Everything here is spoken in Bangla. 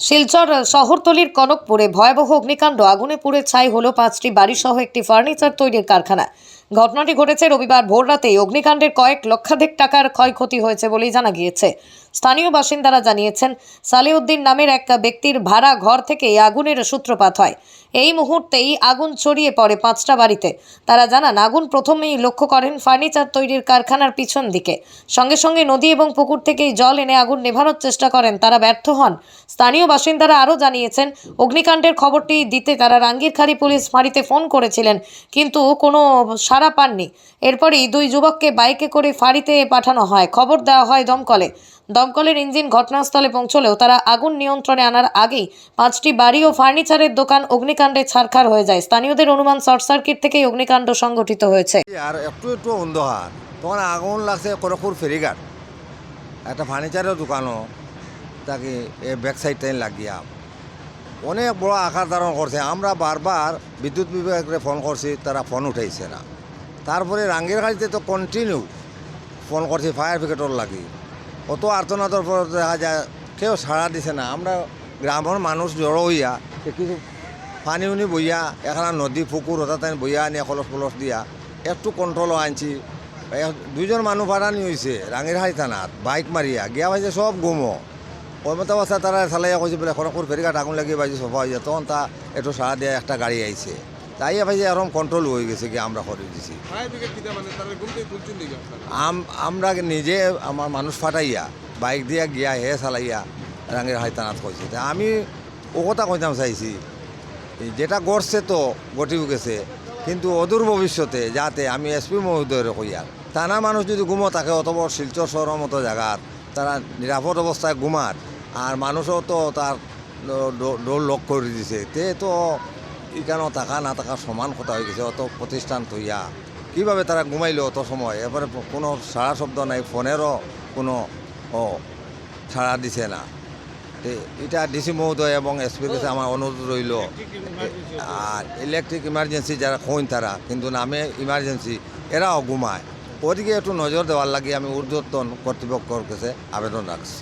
শিলচর শহরতলির কনকপুরে ভয়াবহ অগ্নিকাণ্ড। আগুনে পুড়ে ছাই হলো পাঁচটি বাড়িসহ একটি ফার্নিচার তৈরির কারখানা। ঘটনাটি ঘটেছে রবিবার ভোররাতেই অগ্নিকাণ্ডের কয়েক লক্ষাধিক টাকার ক্ষয়ক্ষতি হয়েছে বলেই জানা গিয়েছে। স্থানীয় বাসিন্দারা জানিয়েছেন, সালেউদ্দিন নামের এক ব্যক্তির ভাড়া ঘর থেকে আগুনের সূত্রপাত হয়। এই মুহূর্তেই আগুন ছড়িয়ে পড়ে পাঁচটা বাড়িতে। তারা জানান, আগুন প্রথমেই লক্ষ্য করেন ফার্নিচার তৈরির কারখানার পিছন দিকে। সঙ্গে সঙ্গে নদী এবং পুকুর থেকেই জল এনে আগুন নেভানোর চেষ্টা করেন, তারা ব্যর্থ হন। স্থানীয় বাসিন্দারা আরও জানিয়েছেন, অগ্নিকাণ্ডের খবরটি দিতে তারা রাঙ্গিরখাড়ি পুলিশ ফাঁড়িতে ফোন করেছিলেন, কিন্তু কোনো সাড়া পাননি। এরপরই দুই যুবককে বাইকে করে ফাঁড়িতে পাঠানো হয়। খবর দেওয়া হয় দমকলে। দমকলের ইঞ্জিন ঘটনাস্থলে পৌঁছলেও তারা আগুন নিয়ন্ত্রণে আনার আগেই পাঁচটি বাড়ি ও ফার্নিচারের দোকান অগ্নিকাণ্ডে ছারখার হয়ে যায়। স্থানীয়দের অনুমান শর্ট সার্কিট থেকেই অগ্নিকাণ্ড সংঘটিত হয়েছে। আর একটু একটু অন্ধকার। তখন আগুন লাগছে করকুর ফেরিঘাট। একটা ফার্নিচারের দোকানও। তাকে ব্যাক সাইডটাই লাগিয়া অনেক বড় আকার ধারণ করছে। আমরা বারবার বিদ্যুৎ বিভাগকে ফোন করছি, তারা ফোন উঠাইছে না। তারপরে রাঙ্গের গাড়িতে তো কন্টিনিউ ফোন করছি ফায়ার ব্রিগেডর লাগি। অত আর্তনাদর পর দেখা যায়, কেউ সাড়া দিছে না। আমরা গ্রামের মানুষ জড়ো হইয়া কিছু পানি উনি বইয়া, এখানে নদী, পুকুর, হঠাৎ বইয়া আনি কলস পলস দিয়া, একটু কন্ট্রোল আনছি। দুইজন মানুষ ভাড়া নিয়ে হয়েছে রাঙিরহাড়ি থানাত বাইক মারিয়া, গিয়া ভাইছে সব গুমো। ওই মতো অবস্থা তারা চালাইয়া কৈছে বলে খড়কুর ফেরিঘাট আগুন লাগিয়ে বাইছে সফা হয়ে যায় তখন তা একটু সারা দিয়ে একটা গাড়ি আইছে তাই ভাইছে এরকম কন্ট্রোল হয়ে গেছে কি আমরা করে দিছি। মানে আমরা নিজে আমার মানুষ ফাটাইয়া বাইক দিয়া গিয়া হে চালাইয়া রাঙের হাইতানাত কইছে তা আমি ও কথা কইতাম চাইছি যেটা গড়ছে তো গটিও গেছে কিন্তু অদূর ভবিষ্যতে যাতে আমি এসপি মহোদয়ের কইয়া টানা মানুষ যদি ঘুমো থাকে অত বড় শিলচর শহরের মতো জায়গাত তারা নিরাপদ অবস্থায় ঘুমার আর মানুষও তো তার ডোর লক করে দিছে। তে তো এখানেও থাকা না থাকা সমান কথা হয়ে গেছে, অত প্রতিষ্ঠান তৈয়া কীভাবে তারা ঘুমাইলো অত সময়? এবারে কোনো সারা শব্দ নাই ফোনেরও কোনো ও সাড়া দিছে না। এটা ডিসি মহোদয় এবং এসপির কাছে আমার অনুরোধ রইল আর ইলেকট্রিক ইমার্জেন্সি যারা খোঁজ তারা কিন্তু নামে ইমার্জেন্সি এরাও ঘুমায়। ওদিকে একটু নজর দেওয়ার লাগে আমি ঊর্ধ্বতন কর্তৃপক্ষর কাছে আবেদন রাখছি